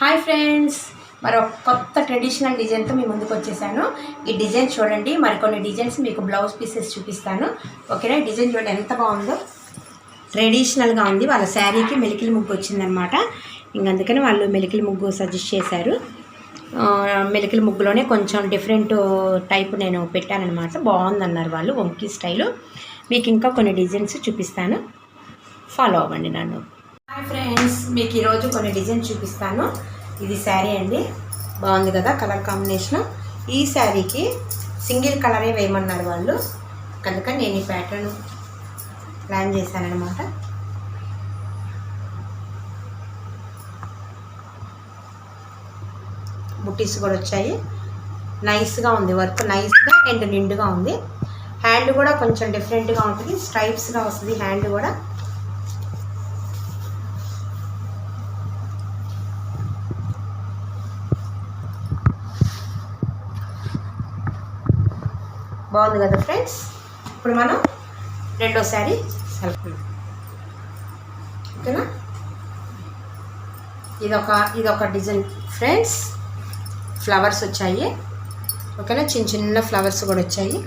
Hi friends మరో కొత్త traditional డిజైన్తో మీ ముందుకు వచ్చేసాను. ఈ డిజైన్ చూడండి. మరికొన్ని డిజైన్స్ మీకు బ్లౌజ్ పీసెస్ చూపిస్తాను. ఓకేనా? డిజైన్ చూడండి. ఎంత బాగుందో. ట్రెడిషనల్గా ఉంది. వాళ్ళ శారీకి మెలికిలి ముగ్గు వచ్చిందనమాట ఇంక అందుకని వాళ్ళు మెలికిలి ముగ్గు సజెస్ట్ చేశారు. ఆ, మెలికిలి ముగ్గులోనే కొంచెం డిఫరెంట్ టైప్ నేను పెట్టానమాట బాగుందన్నారు వాళ్ళు. వంకీ స్టైలు మీకు ఇంకా కొన్ని డిజైన్స్ చూపిస్తాను. ఫాలో అవ్వండి నన్ను. హాయ్ ఫ్రెండ్స్ మీకు ఈరోజు కొన్ని డిజైన్ చూపిస్తాను. ఇది శారీ అండి. బాగుంది కదా కలర్ కాంబినేషన్ ఈ శారీకి సింగిల్ కలరే వేయమన్నారు వాళ్ళు. కనుక నేను ఈ ప్యాటర్న్ ప్లాన్ చేశానమాట బుట్టీస్ కూడా వచ్చాయి. నైస్గా ఉంది వర్క్ నైస్గా అండ్ నిండుగా ఉంది. హ్యాండ్ కూడా కొంచెం డిఫరెంట్గా ఉంటుంది స్ట్రైప్స్గా వస్తుంది హ్యాండ్ కూడా. బాగుంది కదా ఫ్రెండ్స్? ఇప్పుడు మనం రెండో శారీ సెలెక్ట్ ఓకేనా? ఇదొక ఇదొక డిజైన్ ఫ్రెండ్స్. ఫ్లవర్స్ వచ్చాయి. ఓకేనా? చిన్న చిన్న ఫ్లవర్స్ కూడా వచ్చాయి.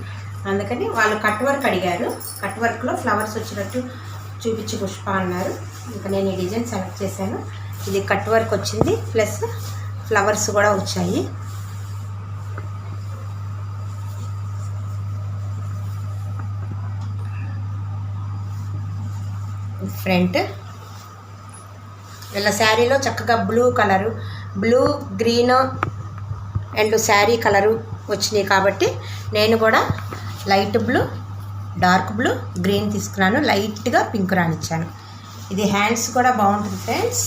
అందుకని వాళ్ళు కట్ వర్క్ అడిగారు. కట్ వర్క్లో ఫ్లవర్స్ వచ్చినట్టు చూపించి పుష్ప అన్నారు. ఇంకా నేను ఈ డిజైన్ సెలెక్ట్ చేశాను. ఇది కట్ వర్క్ వచ్చింది. ప్లస్ ఫ్లవర్స్ కూడా వచ్చాయి. ఫ్రంట్. వీళ్ళ శారీలో చక్కగా blue colour blue green and sari colour వచ్చినాయి కాబట్టి నేను కూడా light blue dark blue green తీసుకున్నాను. లైట్గా పింక్ రానిచ్చాను. ఇది హ్యాండ్స్ కూడా బాగుంటుంది ఫ్రెండ్స్.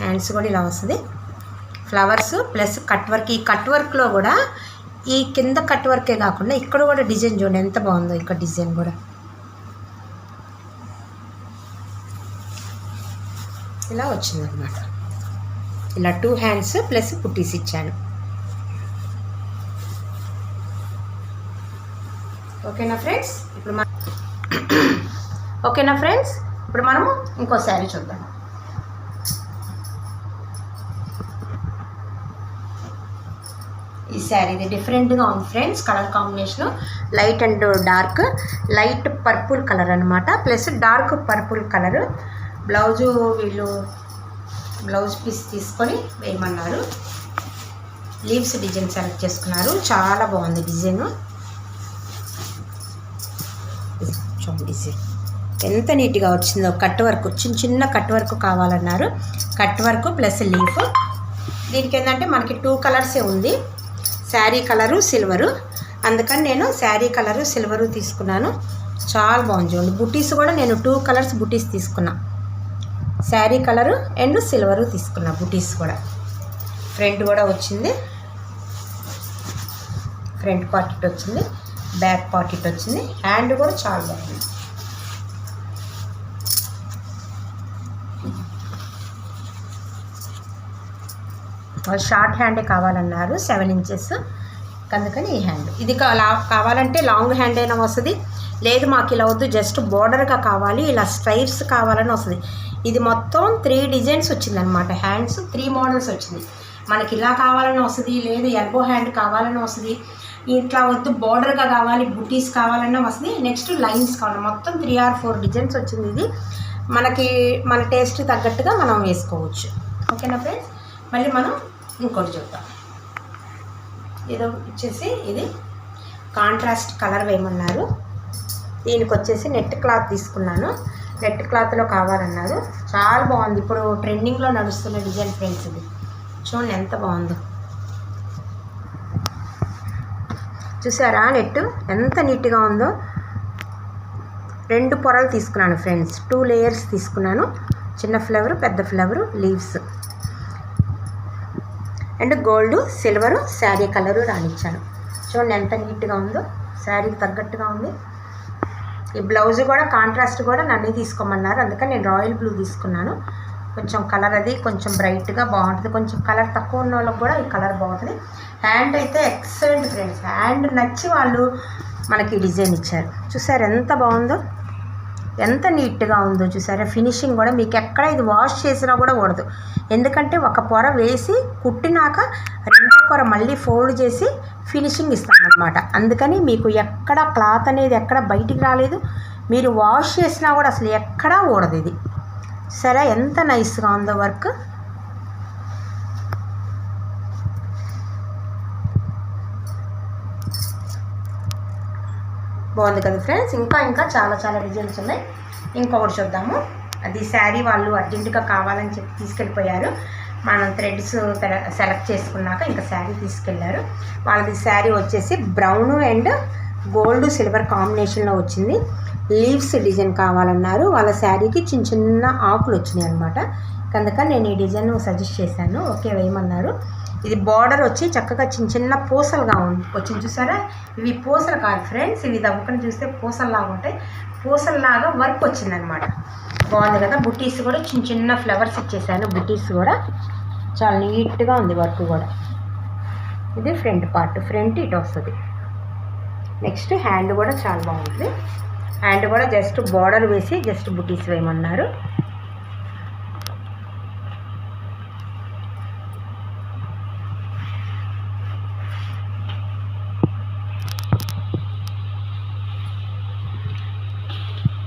హ్యాండ్స్ కూడా ఇలా వస్తుంది. Flowers plus cut work. ఈ కట్ వర్క్లో కూడా ఈ కింద కట్ వర్కే కాకుండా ఇక్కడ కూడా డిజైన్ చూడండి ఎంత బాగుందో ఇక్కడ డిజైన్ కూడా. ఇలా వచ్చిందనమాట ఇలా టూ హ్యాండ్స్ ప్లస్ పుట్టీస్ ఇచ్చాను. ఓకేనా ఫ్రెండ్స్ ఇప్పుడు మన ఓకేనా ఫ్రెండ్స్ ఇప్పుడు మనము ఇంకో శారీ చూద్దాం. ఈ శారీ ఇది డిఫరెంట్గా ఉంది friends colour combination light and dark light purple colour అనమాట plus dark purple colour blouse వీళ్ళు బ్లౌజ్ పీస్ తీసుకొని వేయమన్నారు. లీవ్స్ డిజైన్ సెలెక్ట్ చేసుకున్నారు. చాలా బాగుంది డిజైన్. డిజైన్. ఎంత నీట్గా వచ్చిందో. కట్ వర్క్ చిన్న చిన్న కట్ వర్క్ కావాలన్నారు. Cut work plus leaf. దీనికి ఏంటంటే మనకి టూ కలర్సే ఉంది. Sari colour silver. అందుకని నేను శారీ కలరు సిల్వరు తీసుకున్నాను. చాలా బాగుంది. చూడండి బుటీస్ కూడా నేను టూ కలర్స్ బుటీస్ తీసుకున్నాను శారీ కలరు అండ్ సిల్వరు తీసుకున్నా బుటీస్ కూడా. ఫ్రంట్ కూడా వచ్చింది. ఫ్రంట్ పార్ట్ ఇట్ వచ్చింది. బ్యాక్ పార్ట్ ఇట్ వచ్చింది. హ్యాండ్ కూడా చాలా బాగుంది. షార్ట్ హ్యాండే కావాలన్నారు. Seven inches. అందుకని ఈ హ్యాండ్. ఇది లా- కావాలంటే లాంగ్ హ్యాండ్ అయినా వస్తుంది. లేదు మాకు ఇలా వద్దు. జస్ట్ బోర్డర్గా కావాలి. ఇలా స్ట్రైప్స్ కావాలని వస్తుంది. ఇది మొత్తం త్రీ డిజైన్స్ వచ్చిందనమాట హ్యాండ్స్ త్రీ మోడల్స్ వచ్చింది. మనకి ఇలా కావాలని వస్తుంది లేదు ఎల్బో హ్యాండ్ కావాలని వస్తుంది ఇట్లా వద్దు బోర్డర్గా కావాలి బుటీస్ కావాలన్నా వస్తుంది నెక్స్ట్ లైన్స్ కావాలి. మొత్తం త్రీ ఆర్ ఫోర్ డిజైన్స్ వచ్చింది ఇది. మనకి మన టేస్ట్ తగ్గట్టుగా మనం వేసుకోవచ్చు. ఓకేనా ఫ్రెండ్స్ మళ్ళీ మనం ఇంకోటి చూద్దాం. ఏదో వచ్చేసి ఇది కాంట్రాస్ట్ కలర్ వేయమన్నారు. దీనికి వచ్చేసి నెట్ క్లాత్ తీసుకున్నాను. రెడ్ క్లాత్లో కావాలన్నారు. చాలా బాగుంది. ఇప్పుడు ట్రెండింగ్లో నడుస్తున్న డిజైన్ ఫ్రెండ్స్ ఇది. చూడండి ఎంత బాగుందో. చూసారా నెట్ ఎంత నీట్గా ఉందో. రెండు పొరలు తీసుకున్నాను ఫ్రెండ్స్. టూ లేయర్స్ తీసుకున్నాను. చిన్న ఫ్లవర్ పెద్ద flower leaves. And gold silver sari colour రానిచ్చాను చూడండి ఎంత నీట్గా ఉందో. శారీకి తగ్గట్టుగా ఉంది. ఈ బ్లౌజ్ కూడా కాంట్రాస్ట్ కూడా నన్ను తీసుకోమన్నారు. అందుకని నేను రాయల్ బ్లూ తీసుకున్నాను. కొంచెం కలర్ అది కొంచెం బ్రైట్గా బాగుంటుంది. కొంచెం కలర్ తక్కువ ఉన్న వాళ్ళకి కూడా ఈ కలర్ బాగుంటుంది. హ్యాండ్ అయితే ఎక్సలెంట్ ఫ్రెండ్స్ హ్యాండ్ నచ్చి వాళ్ళు మనకి డిజైన్ ఇచ్చారు. చూసారు ఎంత బాగుందో? ఎంత నీట్గా ఉందో చూసారా? ఫినిషింగ్ కూడా మీకు ఎక్కడ ఇది వాష్ చేసినా కూడా కూడదు ఎందుకంటే ఒక పొర వేసి కుట్టినాక రెండో పొర మళ్ళీ ఫోల్డ్ చేసి ఫినిషింగ్ ఇస్తామన్నమాట అందుకని మీకు ఎక్కడ క్లాత్ అనేది ఎక్కడ బయటికి రాలేదు. మీరు వాష్ చేసినా కూడా అసలు ఎక్కడా ఊడదు ఇది. సరే ఎంత నైస్గా ఉందో వర్క్. బాగుంది కదా ఫ్రెండ్స్? ఇంకా ఇంకా చాలా చాలా డిజైన్స్ ఉన్నాయి. ఇంకొకటి చూద్దాము. అది శారీ వాళ్ళు అర్జెంటుగా కావాలని చెప్పి తీసుకెళ్ళిపోయారు. మనం థ్రెడ్స్ సెలెక్ట్ చేసుకున్నాక ఇంకా శారీ తీసుకెళ్ళారు. వాళ్ళది శారీ వచ్చేసి బ్రౌన్ అండ్ గోల్డ్ సిల్వర్ కాంబినేషన్లో వచ్చింది. లీవ్స్ డిజైన్ కావాలన్నారు. వాళ్ళ శారీకి చిన్న చిన్న ఆకులు వచ్చినాయి అనమాట అందుకని నేను ఈ డిజైన్ సజెస్ట్ చేశాను. ఓకే వేయమన్నారు. ఇది బార్డర్ వచ్చి చక్కగా చిన్న చిన్న పూసలుగా ఉంది వచ్చింది చూసారా? ఇవి పూసలు కాదు ఫ్రెండ్స్ ఇవి దవ్వుకొని చూస్తే పూసల్లాగా ఉంటాయి. పూసల్లాగా వర్క్ వచ్చిందనమాట బాగుంది కదా. బుటీస్ కూడా చిన్న చిన్న ఫ్లవర్స్ ఇచ్చేసాను. బుటీస్ కూడా చాలా నీట్గా ఉంది వర్క్ కూడా. ఇది ఫ్రంట్ పార్ట్. ఫ్రంట్ ఇటు వస్తుంది. నెక్స్ట్ హ్యాండ్ కూడా చాలా బాగుంటుంది హ్యాండ్ కూడా జస్ట్ బార్డర్ వేసి జస్ట్ బుటీస్ వేయమన్నారు.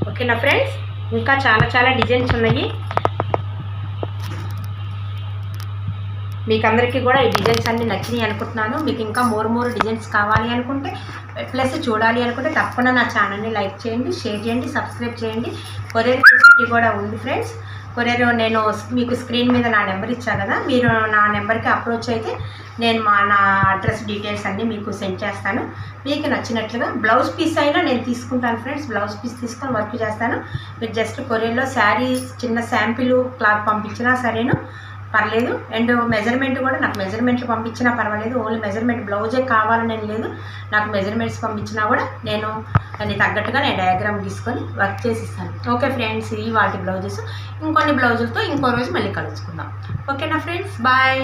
ఓకేనా ఫ్రెండ్స్? ఇంకా చాలా చాలా డిజైన్స్ ఉన్నాయి. మీకు అందరికీ కూడా ఈ డిజైన్స్ అన్ని నచ్చినాయి అనుకుంటున్నాను. మీకు ఇంకా మోర్ మోర్ డిజైన్స్ కావాలి అనుకుంటే ప్లస్ చూడాలి అనుకుంటే తప్పకుండా నా ఛానల్ని లైక్ చేయండి షేర్ చేయండి సబ్స్క్రైబ్ చేయండి. కొరియర్ ఫెసిలిటీ కూడా ఉంది ఫ్రెండ్స్. కొరియర్ నేను మీకు స్క్రీన్ మీద నా నెంబర్ ఇచ్చాను కదా మీరు నా నెంబర్కి అప్రోచ్ అయితే నేను మా నా అడ్రస్ డీటెయిల్స్ అన్నీ మీకు సెండ్ చేస్తాను. మీకు నచ్చినట్లుగా బ్లౌజ్ పీస్ అయినా నేను తీసుకుంటాను ఫ్రెండ్స్ బ్లౌజ్ పీస్ తీసుకొని వర్క్ చేస్తాను. మీరు జస్ట్ కొరియర్లో శారీ చిన్న శాంపిల్ క్లాత్ పంపించినా సరేను. పర్లేదు. అండ్ మెజర్మెంట్ కూడా నాకు మెజర్మెంట్లు పంపించినా పర్వాలేదు. ఓన్లీ మెజర్మెంట్ బ్లౌజే కావాలని లేదు. నాకు మెజర్మెంట్స్ పంపించినా కూడా నేను దానికి తగ్గట్టుగా నేను డయాగ్రామ్ తీసుకొని వర్క్ చేసి ఇస్తాను ఓకే ఫ్రెండ్స్ ఇవి వాటి బ్లౌజెస్ ఇంకొన్ని బ్లౌజులతో ఇంకో రోజు మళ్ళీ కలుసుకుందాం. ఓకేనా ఫ్రెండ్స్ బాయ్